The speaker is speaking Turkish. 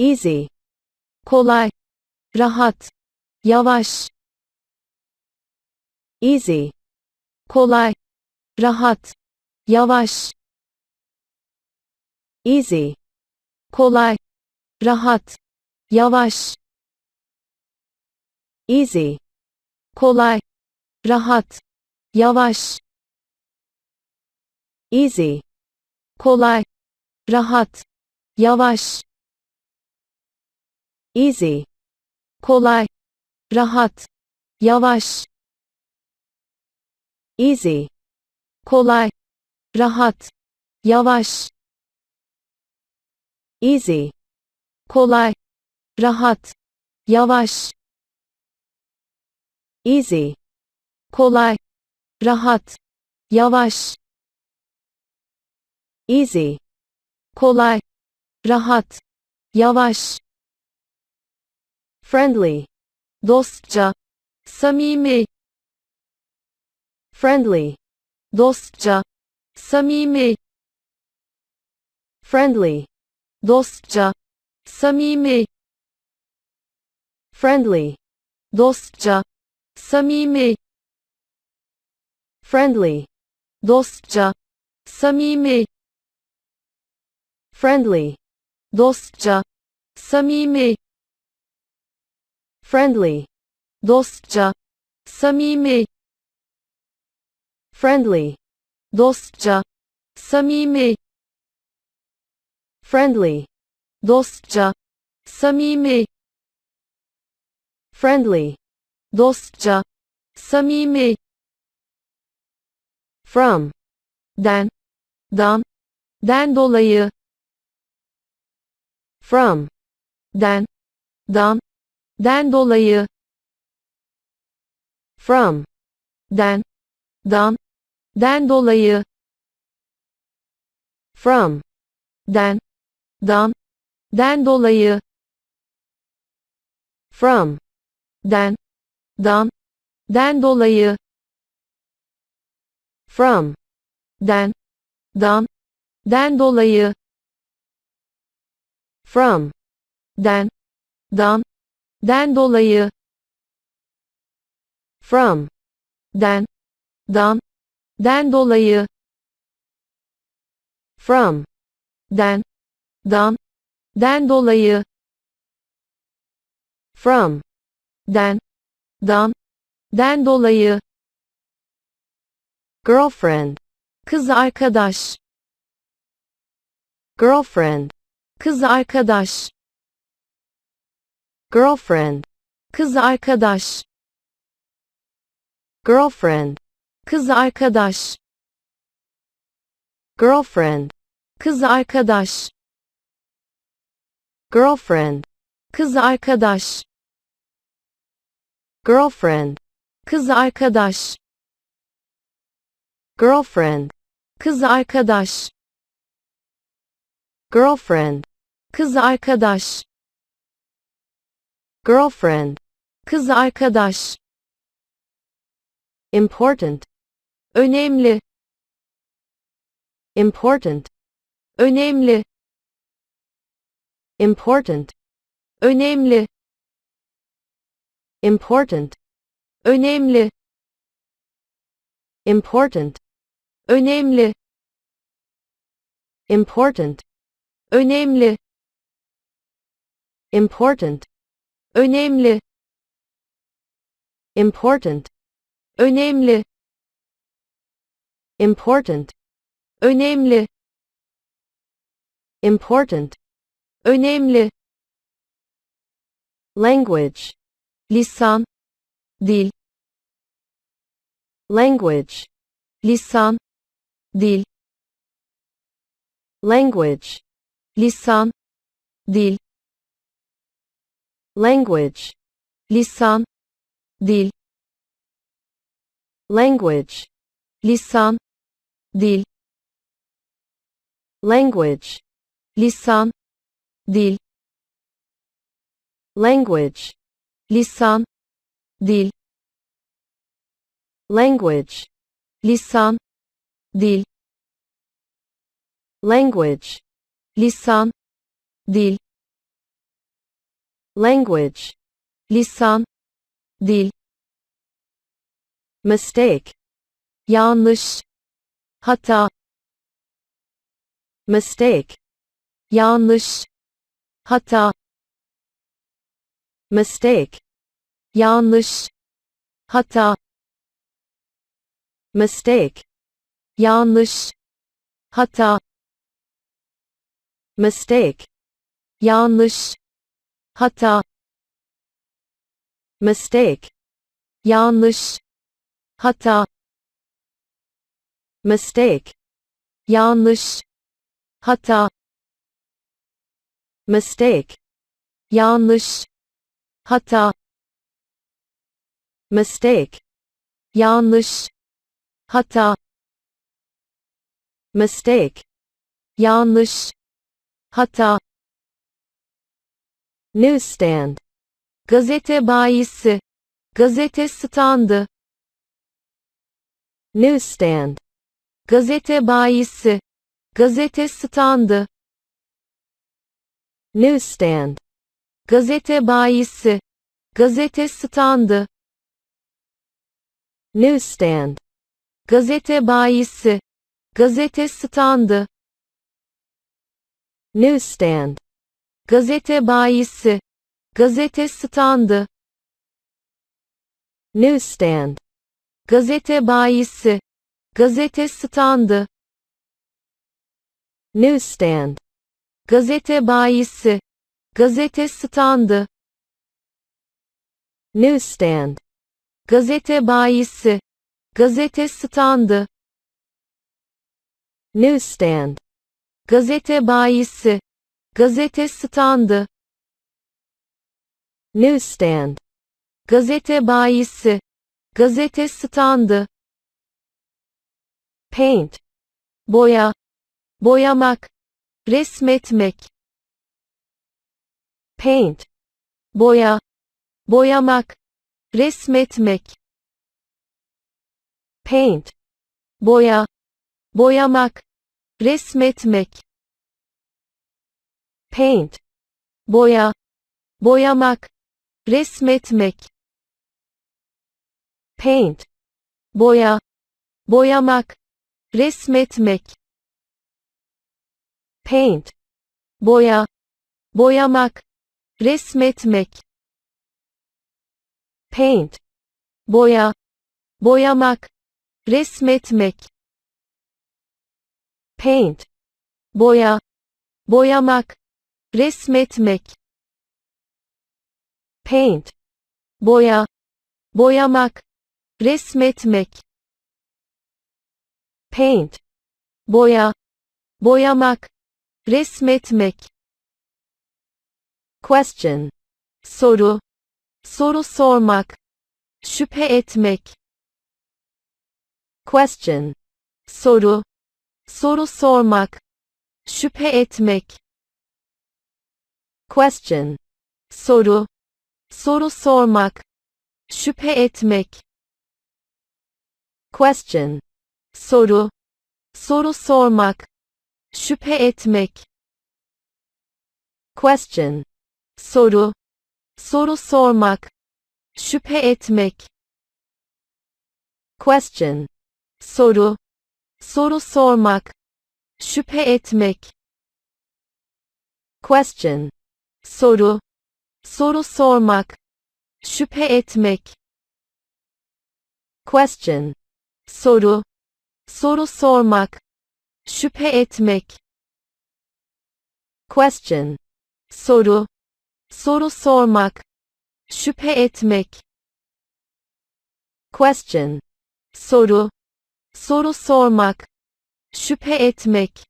easy, kolay, rahat, yavaş, easy, kolay, rahat, yavaş, easy, kolay, rahat, yavaş, easy, kolay, rahat, yavaş, easy, kolay, rahat, yavaş, easy, kolay, rahat, yavaş, easy, kolay, rahat, yavaş, easy, kolay, rahat, yavaş, easy, kolay, rahat, yavaş, easy, kolay, rahat, yavaş, friendly, dostça, samimi, friendly, dostça, samimi, friendly, dostça, samimi, friendly, dostça, samimi, friendly, dostça, samimi, friendly, dostça, samimi, friendly, dostça, samimi, friendly, dostça, samimi, friendly, dostça, samimi, friendly, dostça, samimi, from, den, dan, den dolayı, from, den, dan, den dolayı, from, den, dan, den dolayı, from, den, dan, den dolayı, from, den, dan, den dolayı, from, den, dan, den dolayı, from, den, dan, den dolayı, from, den, dan, den dolayı, from, den, dan, den dolayı, from, den, dan, den dolayı, girlfriend, kız arkadaş, girlfriend, kız arkadaş, girlfriend, kız arkadaş, girlfriend, kız arkadaş, girlfriend, kız arkadaş, girlfriend, kız arkadaş, girlfriend, kız arkadaş, girlfriend, kız arkadaş, girlfriend, kız arkadaş, girlfriend, kız arkadaş, important, önemli, important, önemli, important, önemli, important, önemli, important, önemli, important, önemli, important, önemli, important, önemli, important, önemli, important, önemli, language, lisan, dil, language, lisan, dil, language, lisan, dil, language, lisan, dil, language, lisan, dil, language, lisan, dil, language, lisan, dil, language, lisan, dil, language, lisan, dil, language, lisan, dil, mistake, yanlış, hata, mistake, yanlış, hata, mistake, yanlış, hata, mistake, yanlış, hata, mistake, yanlış, hata, mistake, yanlış, hata, mistake, yanlış, hata, mistake, yanlış, hata, mistake, yanlış, hata, mistake, yanlış, hata, newsstand, gazete bayisi, gazete standı, newsstand, gazete bayisi, gazete standı, newsstand, gazete bayisi, gazete standı, newsstand, gazete bayisi, gazete standı, newsstand, gazete bayisi, gazete standı, newsstand, gazete bayisi, gazete standı, newsstand, gazete bayisi, gazete standı, newsstand, gazete bayisi, gazete standı, newsstand, gazete bayisi, gazete standı, newsstand, gazete bayisi, gazete standı, paint, boya, boyamak, resmetmek, paint, boya, boyamak, resmetmek, paint, boya, boyamak, resmetmek, paint, boya, boyamak, resmetmek, paint, boya, boyamak, resmetmek, paint, boya, boyamak, resmetmek, paint, boya, boyamak, resmetmek, paint, boya, boyamak, resmetmek, paint, boya, boyamak, resmetmek, paint, boya, boyamak, resmetmek, question, soru, soru sormak, şüphe etmek, question, soru, soru sormak, şüphe etmek, question, soru, soru sormak, şüphe etmek, question, soru, soru sormak, şüphe etmek, question, soru, soru sormak, şüphe etmek, question, soru, soru sormak, şüphe etmek, question, soru, soru sormak, şüphe etmek, question, soru, soru sormak, şüphe etmek, question, soru, soru sormak, şüphe etmek, question, soru, soru sormak, şüphe etmek,